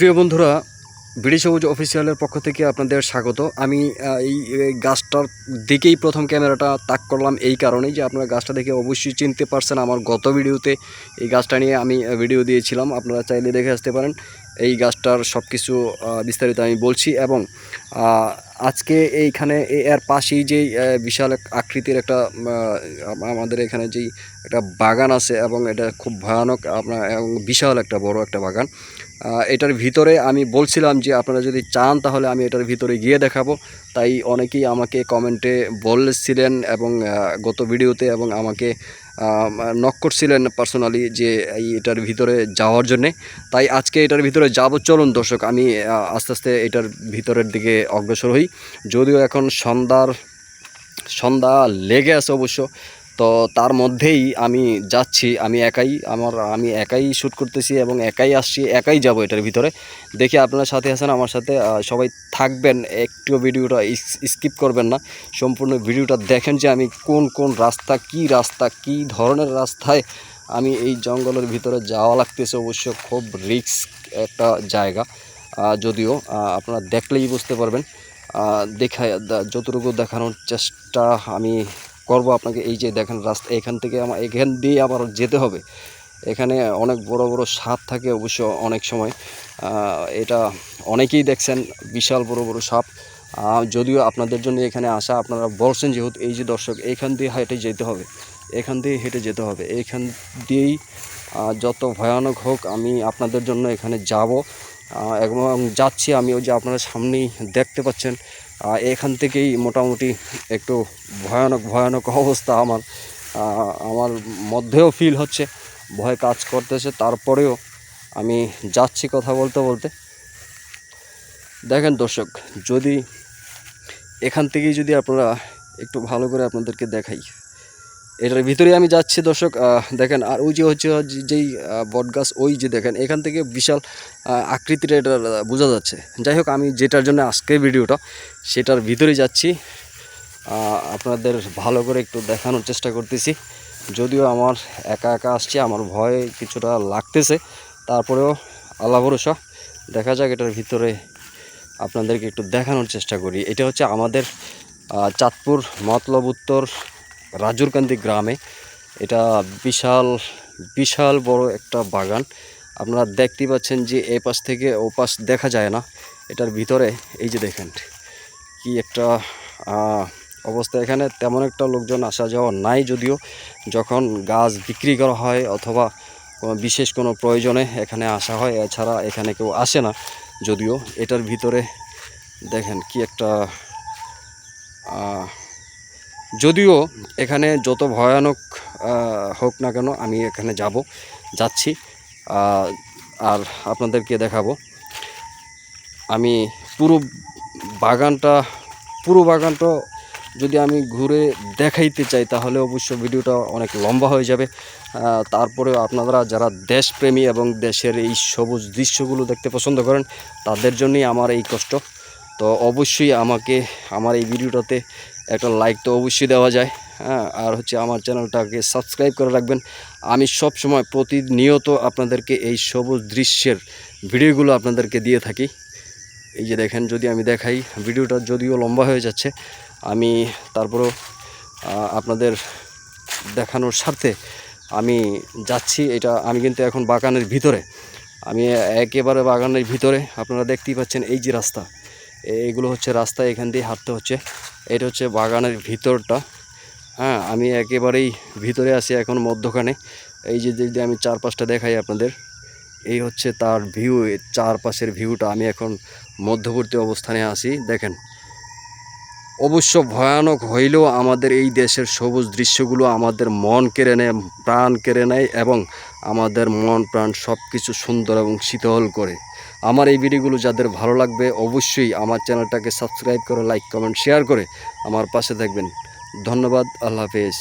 প্রিয় বন্ধুরা, বিডি সবুজ অফিসিয়ালের পক্ষ থেকে আপনাদের স্বাগত। আমি এই গাছটার দিকেই প্রথম ক্যামেরাটা তাক করলাম এই কারণেই যে আপনারা গাছটা দেখে অবশ্যই চিনতে পারছেন আমার গত ভিডিওতে এই গাছটা নিয়ে আমি ভিডিও দিয়েছিলাম। আপনারা চাইলে দেখে আসতে পারেন। এই গাছটার সব কিছু বিস্তারিত আমি বলছি এবং আজকে এইখানে এর পাশেই যেই বিশাল আকৃতির একটা আমাদের এখানে যেই একটা বাগান আছে এবং এটা খুব ভয়ানক আপনার, এবং বিশাল একটা বড় একটা বাগান। এটার ভিতরে আমি বলছিলাম যে আপনারা যদি চান তাহলে আমি এটার ভিতরে গিয়ে দেখাবো। তাই অনেকেই আমাকে কমেন্টে বলছিলেন এবং গত ভিডিওতে এবং আমাকে নক করছিলেন পার্সোনালি যে এটার ভিতরে যাওয়ার জন্যে। তাই আজকে এটার ভিতরে যাব। চলুন দর্শক, আমি আস্তে আস্তে এটার ভিতরের দিকে অগ্রসর হই। যদিও এখন সন্ধ্যার, সন্ধ্যা লেগে আছে অবশ্য। তো তার মধ্যেই আমি যাচ্ছি, আমি একাই, আমার, আমি একাই শ্যুট করতেছি এবং একাই আসছি, একাই যাব এটার ভিতরে। দেখি আপনার সাথে আছেন, আমার সাথে সবাই থাকবেন একটু ভিডিওটা স্কিপ করবেন না। সম্পূর্ণ ভিডিওটা দেখেন যে আমি কোন কোন রাস্তা, কি রাস্তা, কি ধরনের রাস্তায় আমি এই জঙ্গলের ভিতরে যাওয়া লাগতেছে। অবশ্য খুব রিস্ক একটা জায়গা। যদিও আপনারা দেখলেই বুঝতে পারবেন। দেখা, যতটুকু দেখানোর চেষ্টা আমি করব আপনাকে এই যে দেখেন রাস্তা, এখান থেকে আমার এখান দিয়ে আবার যেতে হবে। এখানে অনেক বড় বড় সাপ থাকে অবশ্য অনেক সময়। এটা অনেকেই দেখছেন, বিশাল বড় বড় সাপ। যদিও আপনাদের জন্য এখানে আসা, আপনারা বলছেন যেহেতু এই যে দর্শক, এখান দিয়ে হেঁটে যেতে হবে। এখান দিয়ে হেঁটে যেতে হবে। এখান দিয়েই যত ভয়ানক হোক আমি আপনাদের জন্য এখানে যাব। এবং যাচ্ছি আমি ওই যে আপনারা সামনেই দেখতে পাচ্ছেন। এখান থেকেই মোটামুটি একটু ভয়ানক ভয়ানক অবস্থা আমার। আমার মধ্যেও ফিল হচ্ছে, ভয় কাজ করতেছে। তারপরেও আমি যাচ্ছি কথা বলতে বলতে। দেখেন দর্শক, যদি এখান থেকেই যদি আপনারা একটু ভালো করে আপনাদেরকে দেখাই। এটার ভিতরে আমি যাচ্ছি দর্শক দেখেন আর ওই যে হচ্ছে যেই বটগাছ ওই যে দেখেন এখান থেকে বিশাল আহ, আকৃতিটা এটা বোঝা যাচ্ছে। যাই হোক আমি যেটার জন্য আজকে ভিডিওটা সেটার ভিতরে যাচ্ছি। আপনাদের ভালো করে একটু দেখানোর চেষ্টা করতেছি। যদিও আমার একা একা আসছে আমার ভয় কিছুটা লাগতেছে। তারপরেও আল্লাহ ভরসা দেখা যাক এটার ভিতরে আপনাদেরকে একটু দেখানোর চেষ্টা করি। এটা হচ্ছে আমাদের চাঁদপুর মতলব উত্তর রাজুরকান্দি গ্রামে। এটা বিশাল বিশাল বড় একটা বাগান। আপনারা দেখতে পাচ্ছেন যে এ পাশ থেকে ও পাশ দেখা যায় না। এটার ভিতরে এই যে দেখেন, কি একটা অবস্থা। এখানে তেমন একটা লোকজন আসা যাওয়া নাই যদিও। যখন গাছ বিক্রি করা হয় অথবা কোনো বিশেষ কোনো প্রয়োজনে এখানে আসা হয়, এছাড়া এখানে কেউ আসে না যদিও। এটার ভিতরে দেখেন কি একটা যদিও এখানে যত ভয়ানক হোক না কেন আমি এখানে যাব যাচ্ছি আর আপনাদেরকে দেখাবো। আমি পুরো বাগানটা পুরো বাগানটা যদি আমি ঘুরে দেখাইতে চাই তাহলে অবশ্য ভিডিওটা অনেক লম্বা হয়ে যাবে। আহ, তারপরেও আপনারা যারা দেশপ্রেমী এবং দেশের এই সবুজ দৃশ্যগুলো দেখতে পছন্দ করেন তাদের জন্যই আমার এই কষ্ট। তো অবশ্যই আমাকে আমার এই ভিডিওটাতে একটা লাইক তো অবশ্যই দেওয়া যায় হ্যাঁ আর হচ্ছে আমার চ্যানেলটাকে সাবস্ক্রাইব করে রাখবেন। আমি সব সময় প্রতিনিয়ত আপনাদেরকে এই সবুজ দৃশ্যের ভিডিওগুলো আপনাদেরকে দিয়ে থাকি। এই যে দেখেন, যদি আমি দেখাই, ভিডিওটা যদিও লম্বা হয়ে যাচ্ছে, আমি তারপরেও আপনাদের দেখানোর স্বার্থে আমি যাচ্ছি। এটা আমি কিন্তু এখন বাগানের ভিতরে, আমি একেবারে বাগানের ভিতরে, আপনারা দেখতেই পাচ্ছেন এই যে রাস্তা। এইগুলো হচ্ছে রাস্তা এখান দিয়ে হাঁটতে হচ্ছে। এটা হচ্ছে বাগানের ভিতরটা। হ্যাঁ আমি একেবারেই ভিতরে আছি এখন মধ্যখানে। এই যে যদি আমি চারপাশটা দেখাই আপনাদের, এই হচ্ছে তার ভিউ চারপাশের ভিউটা আমি এখন মধ্যবর্তী অবস্থানে আসি দেখেন। অবশ্য ভয়ানক হইলেও আমাদের এই দেশের সবুজ দৃশ্যগুলো আমাদের মন কেড়ে নেয়, প্রাণ কেড়ে নেয় এবং আমাদের মন প্রাণ সব কিছু সুন্দর এবং শীতল করে। আমার এই ভিডিওগুলো যাদের ভালো লাগবে, অবশ্যই আমার চ্যানেলটাকে সাবস্ক্রাইব করে লাইক কমেন্ট শেয়ার করে আমার পাশে থাকবেন। ধন্যবাদ, আল্লাহ হাফেজ।